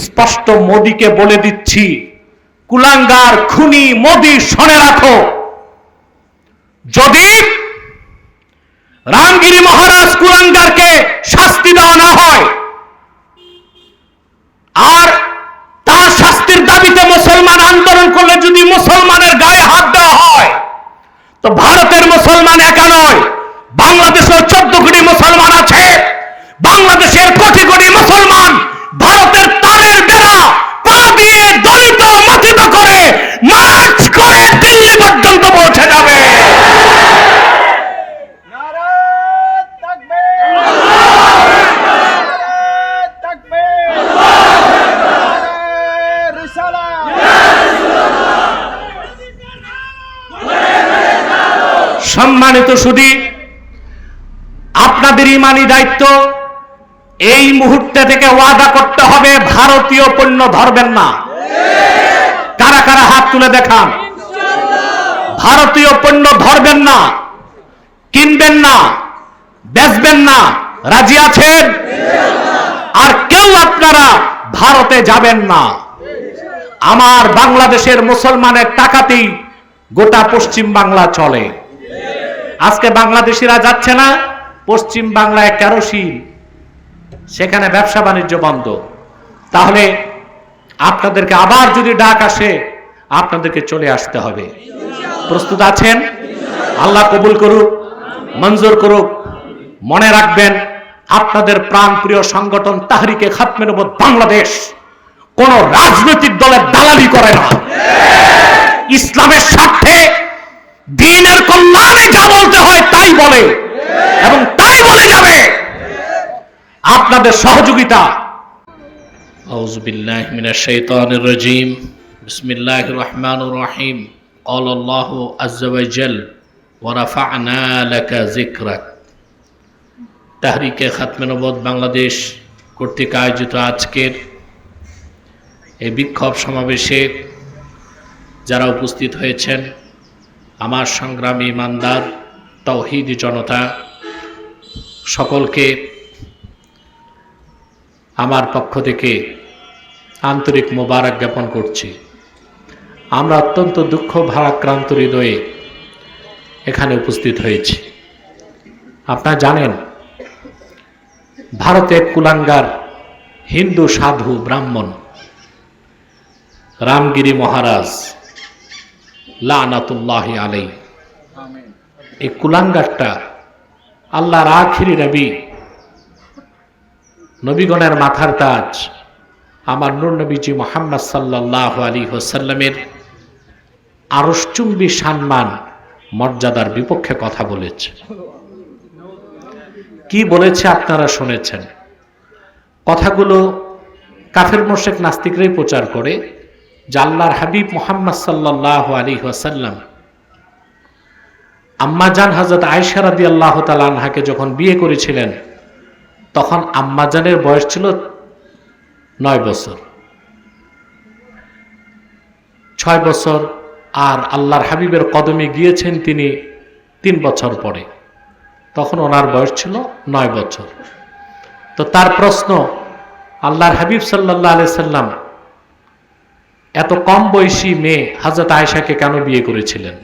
স্পষ্ট মোদিকে বলে দিচ্ছি, কুলাঙ্গার খুনি মোদি শোনে রাখো। যদি রামগিরি মহারাজ কুলাঙ্গারকে শাস্তি দেওয়া না হয়, আর তার শাস্তির দাবিতে মুসলমান আন্দোলন করলে যদি মুসলমানের গায়ে হাত দেওয়া হয়, তো ভারতের মুসলমান একা নয়, বাংলাদেশের চোদ্দ কোটি মুসলমান আছে, বাংলাদেশের কোটি কোটি মুসলমান ভারতের তারের বেড়া পা দিয়ে দলিত মথিত করে মার্চ করে দিল্লি পর্যন্ত পৌঁছে যাবে নারে তাকবীর নারে তাকবীর নারে রিসালাত সম্মানিত সুদী আপনাদের ইমানি দায়িত্ব এই মুহূর্তে থেকে ওয়াদা করতে হবে, ভারতীয় পণ্য ধরবেন না। কারা কারা হাত তুলে দেখান? ভারতীয় পণ্য ধরবেন না, কিনবেন না, বেচবেন না। রাজি আছেন? আর কেউ আপনারা ভারতে যাবেন না। আমার বাংলাদেশের মুসলমানের টাকাতেই গোটা পশ্চিম বাংলা চলে। আজকে বাংলাদেশিরা যাচ্ছে না, পশ্চিম বাংলায় কেরোসিন, সেখানে ব্যবসা বাণিজ্য বন্ধ। তাহলে আপনাদেরকে আবার যদি ডাক আসে, আপনাদেরকে চলে আসতে হবে। প্রস্তুত আছেন? আল্লাহ কবুল করুক, মঞ্জুর করুক, মনে রাখবেন, আপনাদের প্রাণপ্রিয় সংগঠন তাহরিকে খাতমের নবদ বাংলাদেশ কোন রাজনৈতিক দলের দালালি করে না। ইসলামের স্বার্থে দিনের কল্যাণে যা বলতে হয় তাই বলে এবং তাই বলে যাবে আপনাদের সহযোগিতা أعوذ بالله من الشيطان الرجيم بسم الله الرحمن الرحيم قال الله عز وجل ورفعنا لك ذكرك তাহরিকে খাতমে নবদ বাংলাদেশ কর্তৃক আয়োজিত আজকের এই বিক্ষোভ সমাবেশে যারা উপস্থিত হয়েছেন আমার সংগ্রামী ইমানদার, তৌহিদি জনতা, সকলকে আমার পক্ষ থেকে আন্তরিক মোবারক জ্ঞাপন করছি। আমরা অত্যন্ত দুঃখ, ভারাক্রান্ত হৃদয়ে এখানে উপস্থিত হয়েছি। আপনারা জানেন ভারতের কুলাঙ্গার হিন্দু, সাধু, ব্রাহ্মণ, রামগিরি মহারাজ লানাতুল্লাহ আলাই এই কুলাঙ্গারটা আল্লাহর আখিরি নবী নবীগণের মাথার তাজ আমার নূর নবীজি মোহাম্মদ সাল্লাহ আলী হোসাল্লামের আরসচুম্বী সম্মান মর্যাদার বিপক্ষে কথা বলেছে। কি বলেছে আপনারা শুনেছেন? কথাগুলো কাফের মোশেক নাস্তিকরাই প্রচার করে যে আল্লাহর হাবিব মোহাম্মদ সাল্লাহ আলী ওয়াসাল্লাম। আম্মাজান হজরত আয়সারাদি আল্লাহ তালাহাকে যখন বিয়ে করেছিলেন, তখন আম্মাজানের বয়স ছিল নয় বছর। ছয় বছর আর আল্লাহর হাবিবের কদমে গিয়েছেন তিনি তিন বছর পরে। তখন ওনার বয়স ছিল নয় বছর। তো তার প্রশ্ন, আল্লাহর হাবিব সাল্লাহ আলি সাল্লাম এত কম বয়সী মেয়ে হাজরত আয়সাকে কেন বিয়ে করেছিলেন?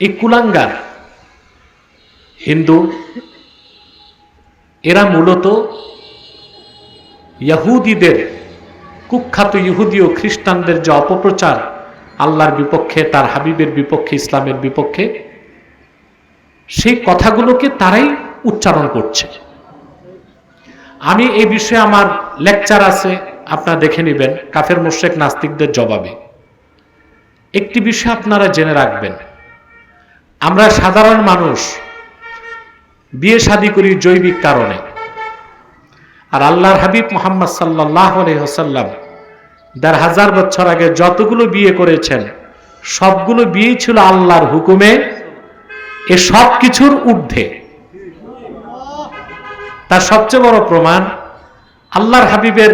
এই কুলাঙ্গার হিন্দু, এরা মূলত ইয়াহুদিদের কুখ্যাত ইহুদি ও খ্রিস্টানদের যে অপপ্রচার আল্লাহর বিপক্ষে, তার হাবিবের বিপক্ষে, ইসলামের বিপক্ষে, সেই কথাগুলোকে তারাই উচ্চারণ করছে। আমি এই বিষয়ে আমার লেকচার আছে, আপনারা দেখে নেবেন, কাফের মোশেক নাস্তিকদের জবাবে। একটি বিষয় আপনারা জেনে রাখবেন। আমরা সাধারণ মানুষ, বিয়ে শাদী করি জৈবিক কারণে। আর আল্লাহর হাবিব মোহাম্মদ সাল্লাহ হোসাল্লাম দেড় হাজার বছর আগে যতগুলো বিয়ে করেছেন, সবগুলো বিয়েই ছিল আল্লাহর হুকুমে, এ সব কিছুর ঊর্ধ্বে। তার সবচেয়ে বড় প্রমাণ, আল্লাহর হাবিবের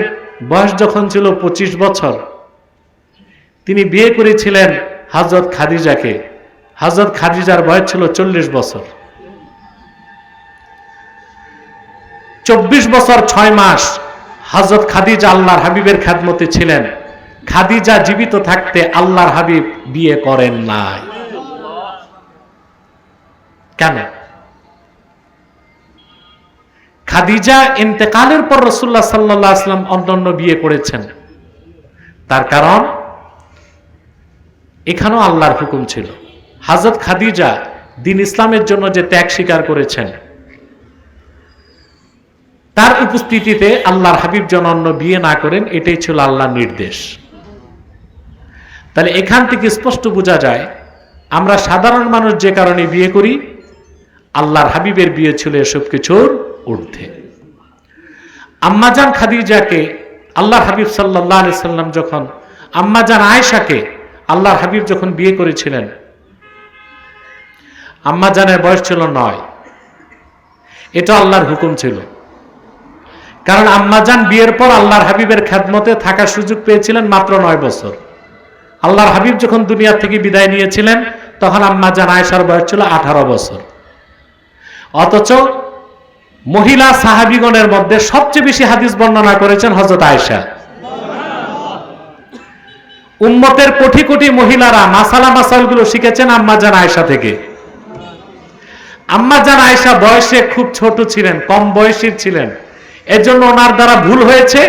বয়স যখন ছিল পঁচিশ বছর, তিনি বিয়ে করেছিলেন হজরত খাদিজাকে। হজরত খাদিজার বয়স ছিল চল্লিশ বছর। চব্বিশ বছর ছয় মাস হজরত খাদিজা আল্লাহর হাবিবের খাদমতে ছিলেন। খাদিজা জীবিত থাকতে আল্লাহর হাবিব বিয়ে করেন নাই। কেন? খাদিজা ইন্তেকালের পর রসুল্লাহ সাল্লাহ আসলাম অন্যান্য বিয়ে করেছেন। তার কারণ, এখানেও আল্লাহর হুকুম ছিল। হাজরত খাদিজা দিন ইসলামের জন্য যে ত্যাগ স্বীকার করেছেন, তার উপস্থিতিতে আল্লাহর হাবিব যেন অন্য বিয়ে না করেন, এটাই ছিল আল্লাহর নির্দেশ। তাহলে এখান থেকে স্পষ্ট বোঝা যায়, আমরা সাধারণ মানুষ যে কারণে বিয়ে করি, আল্লাহর হাবিবের বিয়ে ছিল এসব কিছুর ঊর্ধ্বে। আম্মাজান খাদিজাকে আল্লাহর হাবিব সাল্লাহ আলি সাল্লাম যখন, আম্মাজান আয়েশাকে আল্লাহর হাবিব যখন বিয়ে করেছিলেন, আম্মাজানের বয়স ছিল নয়। এটা আল্লাহর হুকুম ছিল। কারণ আম্মাজান বিয়ের পর আল্লাহর হাবিবের খেদমতে থাকার সুযোগ পেয়েছিলেন মাত্র নয় বছর। আল্লাহর হাবিব যখন দুনিয়া থেকে বিদায় নিয়েছিলেন, তখন আম্মাজান আয়েশার বয়স ছিল আঠারো বছর। অথচ মহিলা সাহাবিগণের মধ্যে সবচেয়ে বেশি হাদিস বর্ণনা করেছেন হজরত আয়েশা। উম্মতের কোটি কোটি মহিলারা মাসালা মাসালগুলো শিখেছেন আম্মাজান আয়েশা থেকে। আম্মাজান আয়েশা বয়সে খুব ছোট ছিলেন, কম বয়সী ছিলেন। এজন্য ওনার দ্বারা ভুল হয়েছে।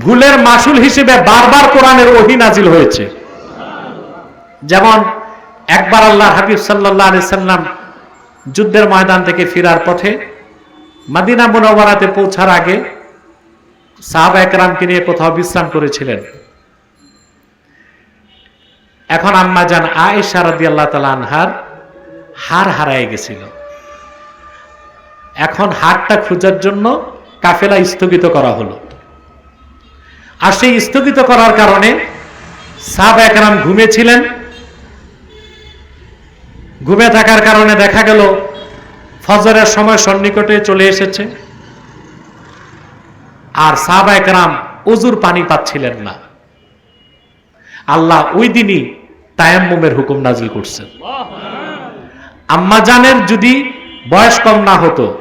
ভুলের মাসুল হিসেবে বারবার কোরআনের ওহি নাজিল হয়েছে। যেমন, একবার আল্লাহ হাবিব সাল্লাহ আলি সাল্লাম যুদ্ধের ময়দান থেকে ফেরার পথে মাদিনা মুনওয়ারাতে পৌঁছার আগে সাহাবা একরামকে নিয়ে কোথাও বিশ্রাম করেছিলেন। এখন আম্মা যান আয়েশা রাদিয়াল্লাহু তাআলা আনহার হার হারায় গেছিল। এখন হারটা খোঁজার জন্য কাফেলা স্থগিত করা হলো। আর সেই স্থগিত করার কারণে সাহাবা একরাম ঘুমেছিলেন ঘুমে থাকার কারণে দেখা গেল ফজরের সময় সন্নিকটে চলে এসেছে। আর সাহাবা একরাম উজুর পানি পাচ্ছিলেন না। আল্লাহ ওই দিনই তায়াম্মুমের হুকুম নাজিল করছেন। আম্মাজানের যদি বয়স কম না হতো,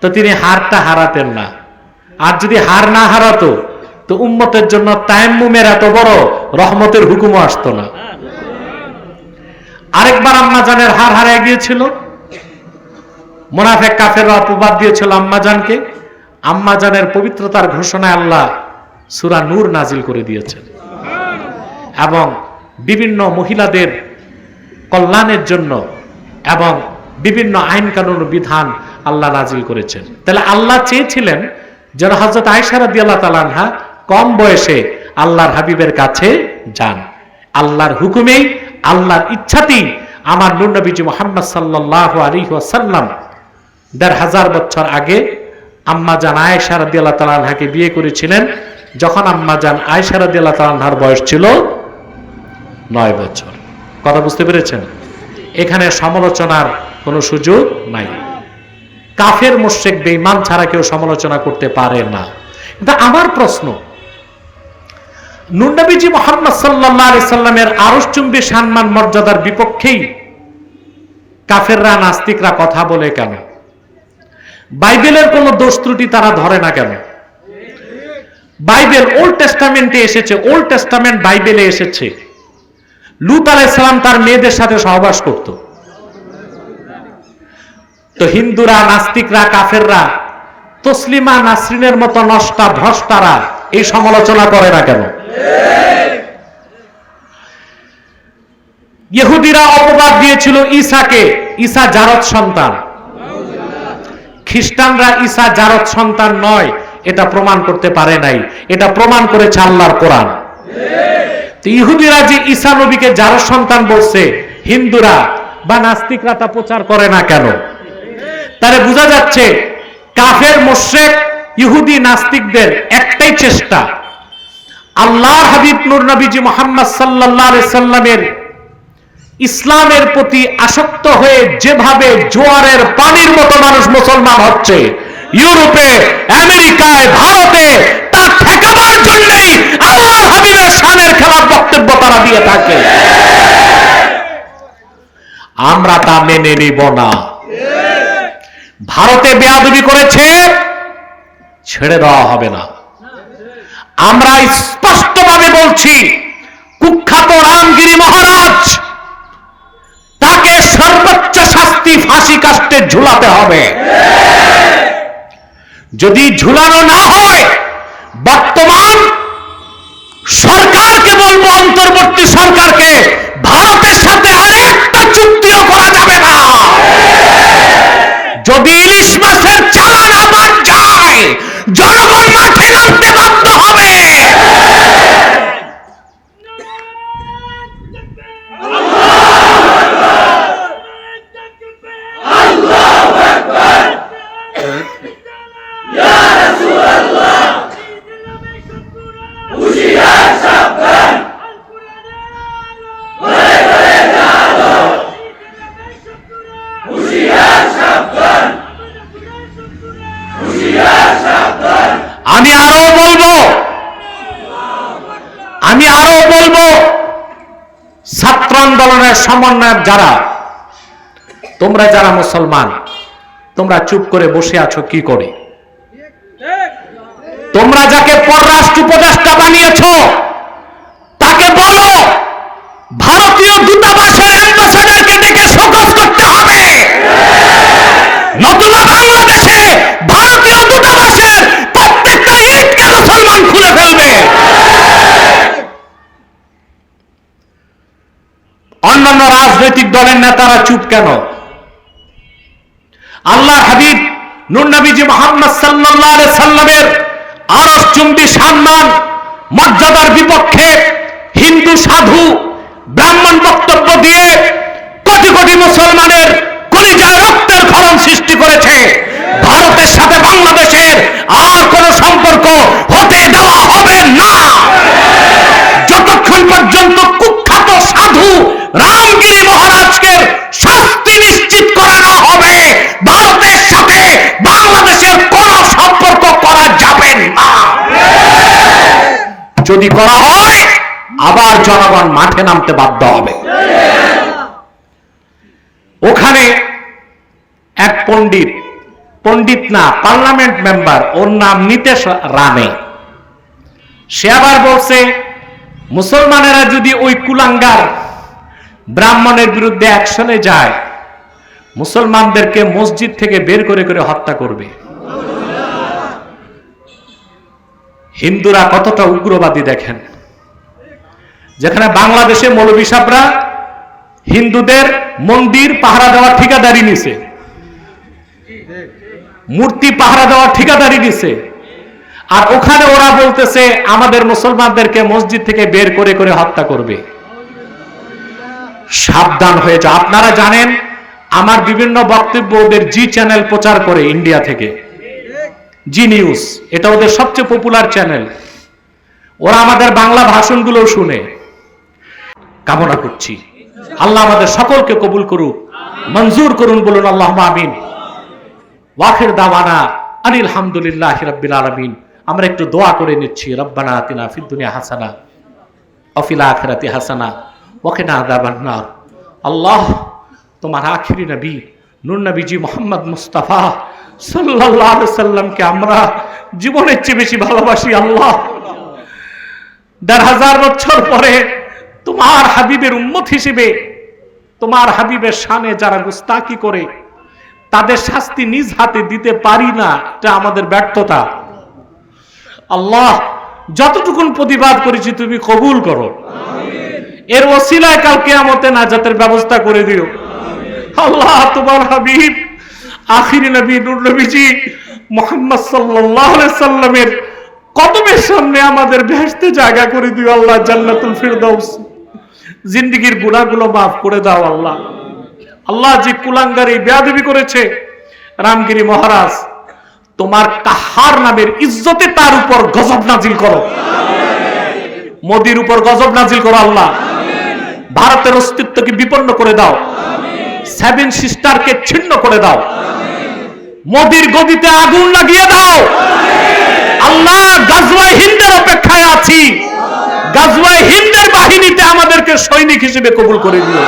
তো তিনি হারটা হারাতেন না। আর যদি হার না হারাতো, তো উম্মতের জন্য তায়াম্মুমের এত বড় রহমতের হুকুমও আসতো না। আরেকবার আম্মাজানের হার হারিয়ে গিয়েছিল। মোনাফেক কাফের অপবাদ দিয়েছিল আম্মাজানকে আম্মাজানের পবিত্রতার ঘোষণায় আল্লাহ সুরা নূর নাজিল করে দিয়েছেন। এবং বিভিন্ন মহিলাদের কল্যাণের জন্য এবং বিভিন্ন আইন কানুন বিধান আল্লাহ নাজিল করেছেন। তাহলে আল্লাহ চেয়েছিলেন যেন হজরত আয়সারা দিয়াল্লাহ তালানহা কম বয়সে আল্লাহর হাবিবের কাছে যান। আল্লাহর হুকুমেই, আল্লাহর ইচ্ছাতেই আমার নুরনবীজি মোহাম্মদ সাল্লাহ আলী ওয়াসাল্লাম দেড় হাজার বছর আগে আম্মা জান আয়েশা রাদিয়াল্লাহু তাআলা আনহাকে বিয়ে করেছিলেন। যখন আম্মা জান আয়েশা রাদিয়াল্লাহু তাআলা আনহার বয়স ছিল নয় বছর। কথা বুঝতে পেরেছেন? এখানে সমালোচনার কোনো সুযোগ নাই। কাফের মোশেক বেঈমান ছাড়া কেউ সমালোচনা করতে পারে না। কিন্তু আমার প্রশ্ন, নুরনবীজি মোহাম্মদ আলাইহি সাল্লামের আরশচুম্বী সম্মান মর্যাদার বিপক্ষেই কাফেররা, নাস্তিকরা কথা বলে কেন? বাইবেলের কোনো দোষ ত্রুটি তারা ধরে না কেন? বাইবেল ওল্ড টেস্টামেন্টে এসেছে ওল্ড টেস্টামেন্ট বাইবেলে এসেছে। লুত আলাইসালাম তার মেয়েদের সাথে সহবাস করত। তো হিন্দুরা, নাস্তিকরা, কাফেররা, তসলিমা, নাসরিনের মতো নষ্টা, ভ্রষ্টারা এই সমালোচনা করে না কেন? ইহুদিরা অপবাদ দিয়েছিল ঈসাকে ঈসা জারদ সন্তান। খ্রিস্টানরা ঈসা জারদ সন্তান নয়, এটা প্রমাণ করতে পারে নাই। এটা প্রমাণ করেছে আল্লাহর কোরআন। ইহুদিরা যে ঈসা নবীকে জারদ সন্তান বলছে, হিন্দুরা বা নাস্তিকরা তা প্রচার করে না কেন? তাহলে বোঝা যাচ্ছে, কাফের মোশেক ইহুদি, নাস্তিকদের একটাই চেষ্টা। আল্লাহ হাবিব নূর নবীজি মোহাম্মদ সাল্লাহ সাল্লামের ইসলামের প্রতি আসক্ত হয়ে যেভাবে জোয়ারের পানির মতো মানুষ মুসলমান হচ্ছে, ইউরোপে, আমেরিকায়, ভারতে তা ঠেকাবার জন্যই আল্লাহ হাবিবের শানের খেলার বক্তব্য তারা দিয়ে থাকে। আমরা তা মেনে নিব না। ভারতে বেয়াদবি করেছে, ছেড়ে দেওয়া হবে না। আমরা স্পষ্টভাবে বলছি, কুখ্যাত রামগিরি মহারাজ তাকে সর্বোচ্চ শাস্তি ফাঁসি কাস্টে ঝুলাতে হবে। যদি ঝুলানো না হয় সমন্বয়ক যারা, তোমরা যারা মুসলমান, তোমরা চুপ করে বসে আছো কি করে? তোমরা যাকে পররাষ্ট্র উপদেষ্টা বানিয়েছ, তাকে বলো, ভারতীয় দূতাবাসের অ্যাম্বাসেডারকে ডেকে শোকজ করতে হবে নতুবা বাংলাদেশে ভারতীয় দূতাবাসের প্রত্যেকটা ইটকে মুসলমান খুলে ফেলবে অন্যান্য রাজনৈতিক দলের নেতারা চুপ কেন? আল্লাহ হাবিব নুর নবীজি মোহাম্মদ আলাইহি সাল্লামের আরশ চুম্বি সম্মান, মর্যাদার বিপক্ষে হিন্দু, সাধু, ব্রাহ্মণ বক্তব্য দিয়ে কোটি কোটি মুসলমানের কলিজায় রক্তের ক্ষরণ সৃষ্টি করেছে। ভারতের সাথে বাংলাদেশের আর কোনো সম্পর্ক হতে দেওয়া হবে না। যতক্ষণ পর্যন্ত কুখ্যাত সাধু রামগিরি মহারাজকে যদি করা হয়, আবার জনগণ মাঠে নামতে বাধ্য হবে। ওখানে এক পণ্ডিত পণ্ডিত না, পার্লামেন্ট মেম্বার, ওর নাম নিতেশ রানে সে আবার বলছে, মুসলমানেরা যদি ওই কুলাঙ্গার ব্রাহ্মণের বিরুদ্ধে অ্যাকশনে যায়, মুসলমানদেরকে মসজিদ থেকে বের করে করে হত্যা করবে। হিন্দুরা কতটা উগ্রবাদী দেখেন? যেখানে বাংলাদেশে মৌলবী সাহরা হিন্দুদের মন্দির পাহারা দেওয়ার ঠিকাদারি নিছে। মূর্তি পাহারা দেওয়ার ঠিকাদারি দিছে আর ওখানে ওরা বলতেছে, আমাদের মুসলমানদেরকে মসজিদ থেকে বের করে করে হত্যা করবে। সাবধান হয়েছে আপনারা জানেন, আমার বিভিন্ন বক্তব্য ওদের জি চ্যানেল প্রচার করে ইন্ডিয়া থেকে। জি নিউজ, এটা ওদের সবচেয়ে পপুলার চ্যানেল ওরা আমাদের বাংলা ভাষণগুলো শুনে। কামনা করছি। আল্লাহ আমাদের সকলকে কবুল করুক, মঞ্জুর করুন বলুন আল্লাহ আমিন। ওয়াখির দাওয়ানা আনিল হামদুলিল্লাহ রাব্বিল আলামিন। আমরা একটু দোয়া করে নিচ্ছি, রব্বানা আতিনা ফিদ দুনিয়া হাসানা অফিল আখিরাতি হাসানা ওয়াকিনা আযাবান নার। আল্লাহ তোমার আখিরি নবী, নূর নবীজি মোহাম্মদ মুস্তাফা সাল্লামকে আমরা জীবনের চেয়ে বেশি ভালোবাসি আল্লাহ। দেড় হাজার বছর পরে তোমার হাবিবের উম্মত হিসেবে, তোমার হাবিবের শানে যারা গুস্তাকি করে, তাদের শাস্তি নিজ হাতে দিতে পারি না, এটা আমাদের ব্যর্থতা। আল্লাহ, যতটুকুন প্রতিবাদ করেছি তুমি কবুল করো। এর ওসিলায় কাল কেয়ামতে নাজাতের ব্যবস্থা করে দিও। আল্লাহ, তোমার হাবিব আখিরি নবী নবীজি মোহাম্মদ সাল্লামের কদমের সামনে আমাদের বেহেশতে জায়গা করে দিও আল্লাহ, জান্নাতুল ফিরদাউস। জিন্দেগীর গুনাহগুলো মাফ করে দাও আল্লাহ। আল্লাহ যে কুলাঙ্গার বেয়াদবি করেছে, রামগিরি মহারাজ, তোমার কাহার নামের ইজ্জতে তার উপর গজব নাজিল করো। মোদির উপর গজব নাজিল করো আল্লাহ। ভারতের অস্তিত্বকে বিপন্ন করে দাও। সেভেন সিস্টারকে ছিন্ন করে দাও মোদির গদিতে আগুন লাগিয়ে দাও আল্লাহ গাজওয়াই হিন্দের অপেক্ষায় আছি গাজওয়াই হিন্দের বাহিনীতে আমাদেরকে সৈনিক হিসেবে কবুল করে দিও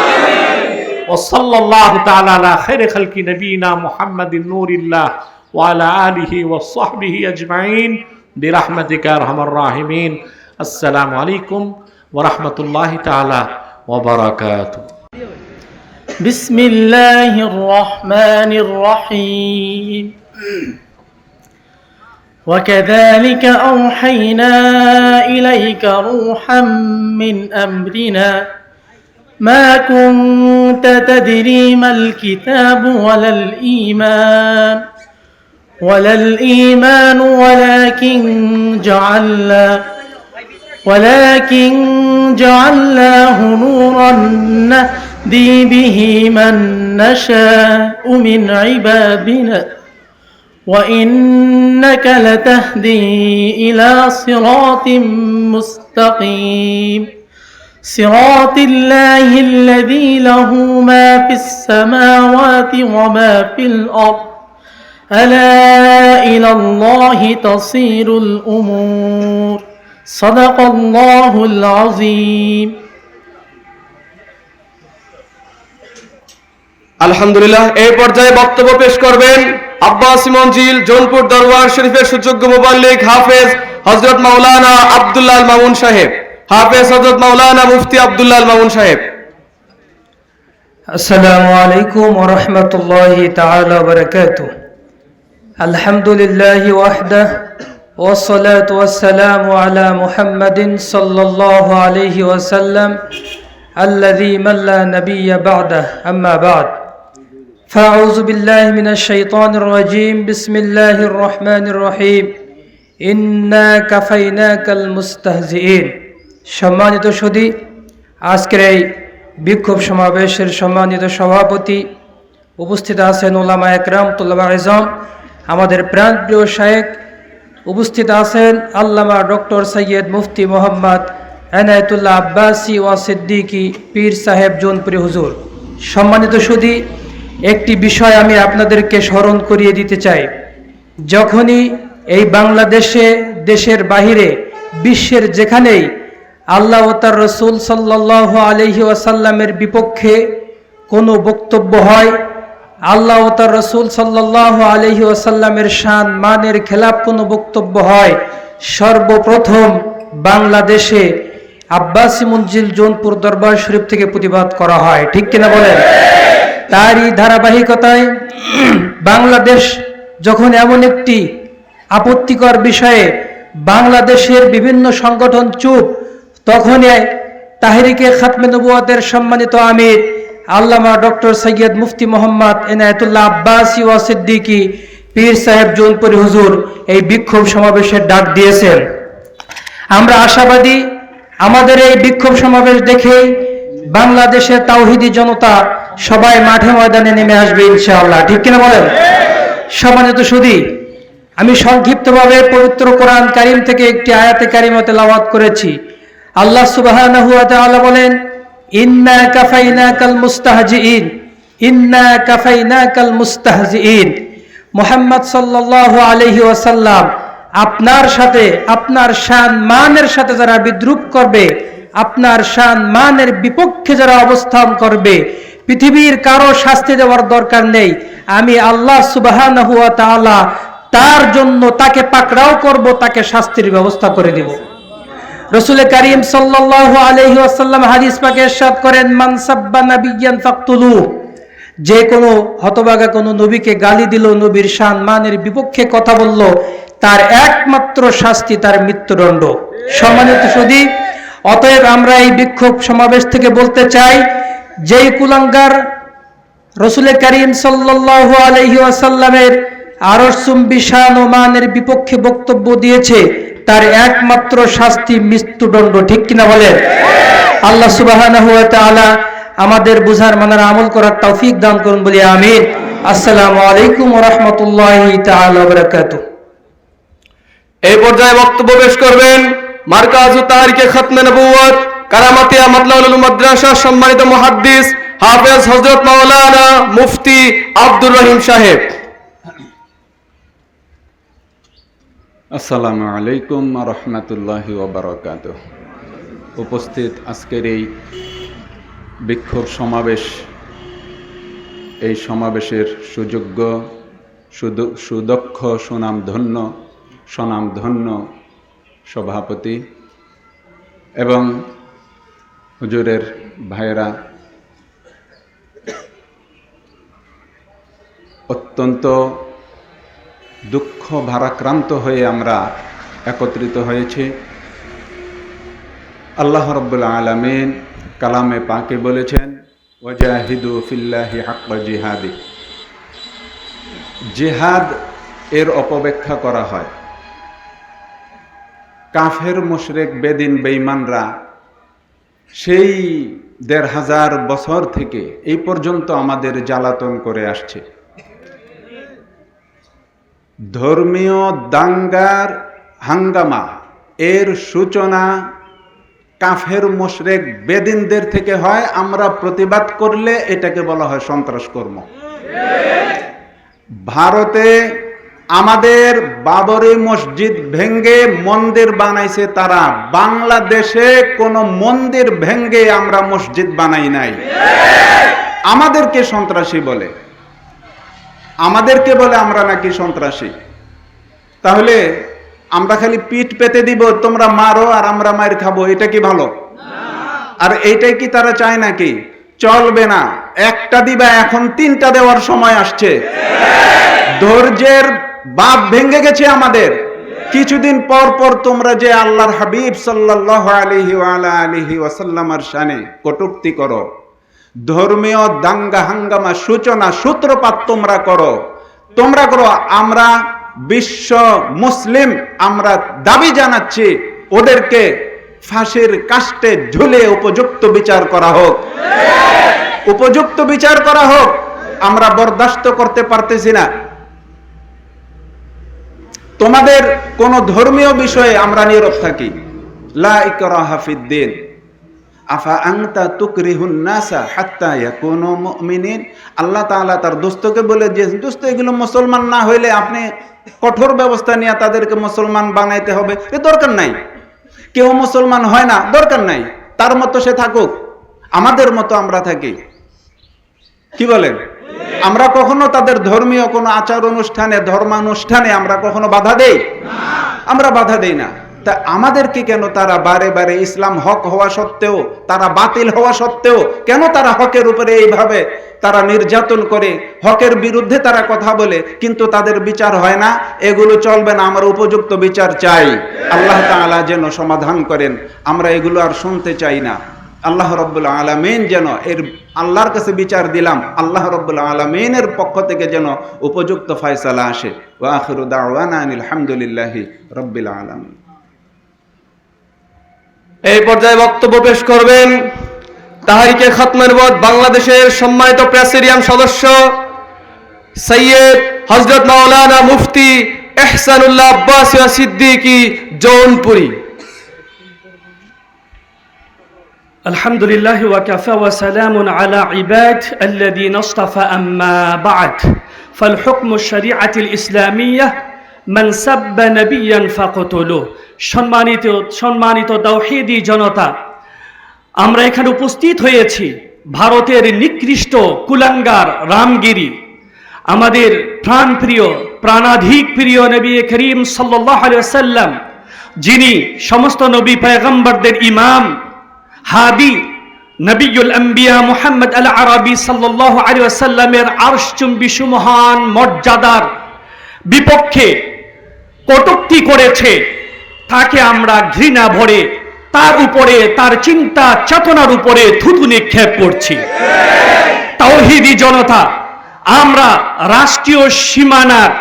وصلى الله تعالى على خير خلق نبينا محمد نور الله وعلى آله وصحبه أجمعين برحمتك يا أرحم الراحمين السلام عليكم ورحمة الله تعالى وبركاته بسم الله الرحمن الرحيم. وكذلك أوحينا إليك روحا من أمرنا. ما كنت تدري ما الكتاب ولا الإيمان ولا الإيمان ولكن جعلنا ولكن جعلناه نورا نهدي به من نشاء من عبادنا وإنك لتهدي إلى صراط مستقيم. صراط الله الذي له ما في السماوات وما في الأرض. ألا إلى الله تصير الأمور. صدق الله العظيم. আলহামদুলিল্লাহ এই পর্যায়ে বক্তব্য পেশ করবেন আব্বাস মঞ্জিল জোনপুর দরবার শরীফের সুযোগ্য মোবাল্লিক হাফেজ হজরত মাওলানা আব্দুল্লাহ মামুন সাহেব হাফেজ হজরত মাওলানা মুফতি আব্দুল্লাহ মামুন সাহেব السلام عليكم ورحمة الله تعالى وبركاته الحمد لله وحده والصلاة والسلام على محمد صلى الله عليه وسلم الذي من لا نبي بعده أما بعد فأعوذ بالله من الشيطان الرجيم بسم الله الرحمن الرحيم إنا كفيناك المستهزئين সম্মানিত সুদী আজকের এই বিক্ষোভ সমাবেশের সম্মানিত সভাপতি উপস্থিত আছেন ওলামা একরাম তোল্লাবা আজম আমাদের প্রাণপ্রিয় শায়েক উপস্থিত আছেন আল্লামা ডক্টর সৈয়দ মুফতি মোহাম্মদ এনায়তুল্লাহ আব্বাসি ওয়া সিদ্দিকি পীর সাহেব জোনপুরি হুজুর সম্মানিত সুদী একটি বিষয় আমি আপনাদেরকে স্মরণ করিয়ে দিতে চাই। যখনই এই বাংলাদেশে, দেশের বাহিরে, বিশ্বের যেখানেই আল্লাহ ও তার রসুল সাল্লাহ আলহি ওয়াসাল্লামের বিপক্ষে কোনো বক্তব্য হয়, আল্লাহ ও তার রসুল সাল্লাহ আলহি ওয়াসাল্লামের শান, মানের খেলাপ কোনো বক্তব্য হয়, সর্বপ্রথম বাংলাদেশে আব্বাসি মঞ্জিল জোনপুর দরবার শরীফ থেকে প্রতিবাদ করা হয়। ঠিক কিনা বলেন? তারই ধারাবাহিকতায় বাংলাদেশ যখন এমন একটি আপত্তিকর বিষয়ে বাংলাদেশের বিভিন্ন সংগঠন চুপ, তখন তাহরিকে খাতমে নবুয়াতের সম্মানিত আমির আল্লামা ডক্টর সৈয়দ মুফতি মোহাম্মদ এনায়তুল্লাহ আব্বাসি ওয়া সিদ্দিকি পীর সাহেব জৌনপুরি হুজুর এই বিক্ষোভ সমাবেশের ডাক দিয়েছেন। আমরা আশাবাদী, আমাদের এই বিক্ষোভ সমাবেশ দেখেই বাংলাদেশের তাওহিদি জনতা সবাই মাঠে ময়দানে নেমে আসবে ইনশাআল্লাহ। ঠিক কিনা বলেন? সম্মানিত সুদী আমি সংক্ষিপ্তভাবে পবিত্র কোরআন কারিম থেকে একটি আয়াতে কারিমতে লাওয়াত করেছি। আল্লাহ তাআলা বলেন, ইন্না কাফাইনাকাল মুস্তাহজিইন ইন্না কাফাইনাকাল মুস্তাহজিইন মুহাম্মদ সাল্লাল্লাহু আলাইহি ওয়াসাল্লাম আপনার সাথে, আপনার শান মানের সাথে যারা বিদ্রুপ করবে আপনার শান মানের বিপক্ষে যারা অবস্থান করবে, পৃথিবীর কারও শাস্তি দেওয়ার দরকার নেই। আমি আল্লাহ সুবহানাহু ওয়া তাআলা তার জন্য তাকে পাকড়াও করব, তাকে শাস্তির ব্যবস্থা করে দিব। রসুল করিম ওয়াসাল্লাম হাদিস পাকে ইরশাদ করেন, মান সাব্বা নাবিয়ান ফাকতুলু যে কোনো হতবাগা কোনো নবীকে গালি দিল, নবীর শান মানের বিপক্ষে কথা বলল, তার একমাত্র শাস্তি তার মৃত্যুদণ্ড। সম্মানিত সুদী অতএব আমরা এই বিক্ষোভ সমাবেশ থেকে বলতে চাই, যেই কুলাঙ্গার রসুল করিম সাল্লাল্লাহু আলাইহি ওয়াসাল্লামের আরসুম্বি শান ও মানের বিপক্ষে বক্তব্য দিয়েছে, তার একমাত্র শাস্তি মৃত্যুদণ্ড, ঠিক কিনা বলেন? আল্লাহ তাআলা আমাদের বুঝার মানার আমল করার তৌফিক দান করুন বলি আমিন। আসসালামু আলাইকুম রাহমাতুল্লাহি এই পর্যায়ে বক্তব্য পেশ করবেন মার্কাজ তাহারিকে খতমে নবুয়ত কারামাতিয়া মাতলাউল মাদ্রাসা সম্মানিত মুহাদ্দিস হাফেজ হযরত মাওলানা মুফতি আব্দুর রহিম সাহেব। আসসালামু আলাইকুম রহমতুল্লাহি ওবরাকাত উপস্থিত আজকের এই বিক্ষোভ সমাবেশ, এই সমাবেশের সুযোগ্য, সুদ- সুদক্ষ, সুনামধন্য স্বনামধন্য সভাপতি এবং হুজুরের ভাইয়েরা অত্যন্ত দুঃখ ভারাক্রান্ত হয়ে আমরা একত্রিত হয়েছি। আল্লাহ রব্বুল আলমিন কালামে পাকে বলেছেন, ওয়াজাহিদু ফিল্লাহি হাক্কা জিহাদি। জেহাদ এর অপব্যাখ্যা করা হয়। কাফের মুশরেক বেদিন বেঈমানরা সেই দেড় হাজার বছর থেকে এই পর্যন্ত আমাদের জ্বালাতন করে আসছে। ধর্মীয় দাঙ্গার হাঙ্গামা, এর সূচনা কাফের মোশরেক বেদিনদের থেকে হয়, আমরা প্রতিবাদ করলে এটাকে বলা হয় সন্ত্রাস কর্ম ভারতে আমাদের বাবরি মসজিদ ভেঙ্গে মন্দির বানাইছে তারা। বাংলাদেশে কোনো মন্দির ভেঙ্গে আমরা মসজিদ বানাই নাই। আমাদেরকে সন্ত্রাসী বলে। আমাদেরকে বলে আমরা নাকি সন্ত্রাসী। তাহলে আমরা খালি পিঠ পেতে দিব, তোমরা মারো আর আমরা মায়ের খাব, এটা কি ভালো? আর এইটাই কি তারা চায় নাকি? চলবে না। একটা দিবা, এখন তিনটা দেওয়ার সময় আসছে। ধৈর্যের বাপ ভেঙে গেছে আমাদের। কিছুদিন পর পর তোমরা যে আল্লাহর হাবিব সাল্লাহ আলিহি আলা আলিহি ওয়াসাল্লামার শানে কটুক্তি করো, ধর্মীয় দাঙ্গা হাঙ্গামা সূচনা সূত্রপাত তোমরা করো। তোমরা করো, আমরা বিশ্ব মুসলিম, আমরা দাবি জানাচ্ছি, ওদেরকে ফাঁসির কাষ্টে ঝুলে উপযুক্ত বিচার করা হোক। উপযুক্ত বিচার করা হোক, আমরা বরদাস্ত করতে পারতেছি না। তোমাদের কোন ধর্মীয় বিষয়ে আমরা নীরব থাকি। লা ইকরাহা ফিদ্দিন আফা আংতা তুকরিহুন নাসা হাত্তা ইয়াকুনু মুমিনিন। আল্লাহ তাআলা তার দোস্তকে বলে যে, দোস্ত, এগুলো মুসলমান না হইলে আপনি কঠোর ব্যবস্থা নিয়ে তাদেরকে মুসলমান বানাইতে হবে। এ দরকার নাই। কেউ মুসলমান হয় না, দরকার নাই। তার মতো সে থাকুক। আমাদের মতো আমরা থাকি। কি বলেন? আমরা কখনো তাদের ধর্মীয় কোনো আচার অনুষ্ঠানে, ধর্মানুষ্ঠানে আমরা কখনো বাধা দেই? আমরা বাধা দেই না। তা আমাদেরকে কেন তারা বারে বারে ইসলাম হক হওয়া সত্ত্বেও, তারা বাতিল হওয়া সত্ত্বেও, কেন তারা হকের উপরে এইভাবে তারা নির্যাতন করে, হকের বিরুদ্ধে তারা কথা বলে, কিন্তু তাদের বিচার হয় না? এগুলো চলবে না, আমরা উপযুক্ত বিচার চাই। আল্লাহ তাআলা যেন সমাধান করেন। আমরা এগুলো আর শুনতে চাই না। আল্লাহ রব্বুল আলমিন যেন এর আল্লাহর কাছে বিচার দিলাম, আল্লাহ রব্বুল আলমিনের পক্ষ থেকে যেন উপযুক্ত ফয়সালা আসে। ওয়াখিরু দাওয়ানা আনিল হামদুলিল্লাহি রব্বিল আলামিন। এই পর্যায়ে বক্তব্য পেশ করবেন তাহারিকে খতমেরবদ বাংলাদেশের সম্মানিত প্রেসিডিয়াম সদস্য সৈয়দ হজরত মাওলানা মুফতি এহসানুল্লাহ আব্বাস সিদ্দিকী জৌনপুরী। الحمد لله وكفى وسلام على عباد الذين اصطفى أما بعد فالحكم الشريعة الإسلامية من سب نبيا فقتلوه সম্মানিত সম্মানিত তাওহীদি জনতা আমরা এখানে উপস্থিত হয়েছি ভারতের নিকৃষ্ট কুলাঙ্গার রামগিরি আমাদের প্রাণপ্রিয় প্রাণাধিক প্রিয় নবী করিম সাল্লাহ সাল্লাম যিনি সমস্ত নবী পয়গম্বরদের ইমাম হাদি নবিউল আম্বিয়া মুহাম্মদ আল আরবি সাল্লাল্লাহু আলাইহি ওয়াসাল্লামের আরশচুম্বী সুমহান মর্যাদার বিপক্ষে কটুক্তি করেছে, তাকে আমরা ঘৃণা ভরে তার উপরে, তার চিন্তা চেতনার উপরে থুতু নিক্ষেপ করছি। তাওহিদি জনতা, আমরা রাষ্ট্রীয় সীমানার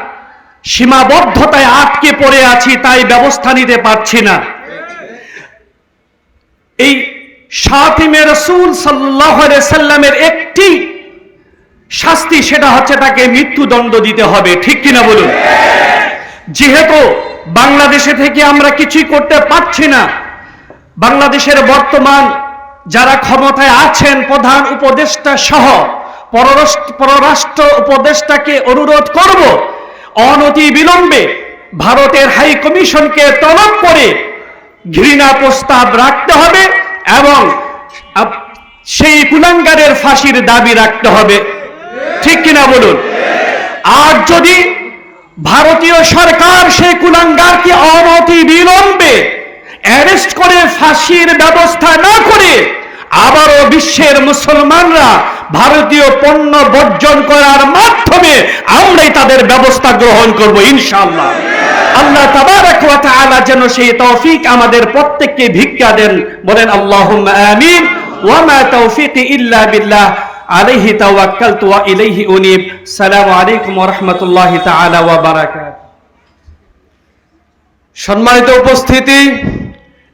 সীমাবদ্ধতায় আটকে পড়ে আছি, তাই ব্যবস্থা নিতে পারছি না এই সাতিমে রসুল সাল্লামের একটি শাস্তি, সেটা হচ্ছে তাকে মৃত্যুদণ্ড দিতে হবে। ঠিক কিনা বলুন? যেহেতু বাংলাদেশে থেকে আমরা কিছুই করতে পারছি না, বাংলাদেশের বর্তমান যারা ক্ষমতায় আছেন, প্রধান উপদেষ্টা সহ, পররাষ্ট্র উপদেষ্টাকে অনুরোধ করব অনতি বিলম্বে ভারতের হাই কমিশনকে তলব করে ঘৃণা প্রস্তাব রাখতে হবে। এবং সেই কুলাঙ্গারের ফাঁসির দাবি রাখতে হবে। ঠিক কিনা বলুন? আর যদি ভারতীয় সরকার সেই কুলাঙ্গারকে অনতি বিলম্বে অ্যারেস্ট করে ফাঁসির ব্যবস্থা না করে, আবারও বিশ্বের মুসলমানরা ভারতীয় পণ্য বর্জন করার মাধ্যমে আমরাই তাদের ব্যবস্থা গ্রহণ করব, ইনশাআল্লাহ। আল্লাহ তাআলা যেন সেই তৌফিক আমাদের প্রত্যেককে ভিক্ষা দেন। বলেন, আল্লাহুম্মা আমিন। ওয়া মা ইল্লা বিল্লাহ। আলাইহি তাওয়াক্কালতু ওয়া ইলাইহি উনিব। সালামু আলাইকুম ওয়া রাহমাতুল্লাহি সম্মানিত উপস্থিতি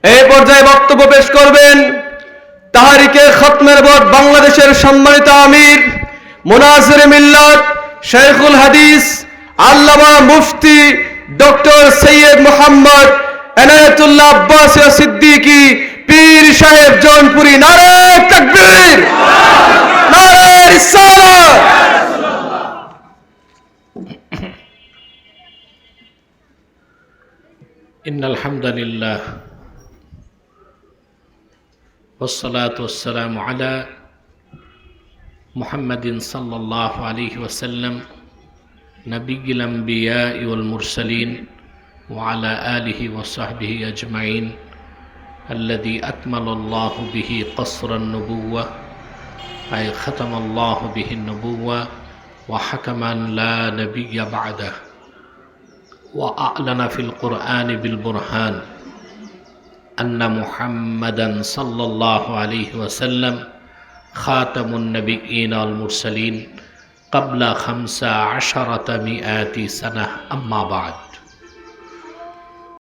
এই পর্যায়ে বক্তব্য পেশ করবেন তাহারিকে খতমের বোর্ড বাংলাদেশের সম্মানিত আমির মুনাসির মিল্লাত শেখুল হাদিস আল্লামা মুফতি ডক্টর সৈয়দ মোহাম্মদ এনায়তুল্লাহ আব্বাস সিদ্দিকী পীর সাহেব জৌনপুরি নারে তাকবীর নারে রিসালাত إن الحمد لله والصلاة والسلام على محمد صلى الله عليه وسلم نبي الأنبياء والمرسلين وعلى آله وصحبه أجمعين الذي أكمل الله به قصر النبوة أي ختم الله به النبوة وحكما لا نبي بعده وأعلن في القرآن بالبرهان أن محمدا صلى الله عليه وسلم خاتم النبيين والمرسلين قبل خمس عشرة مئات سنة. أما بعد.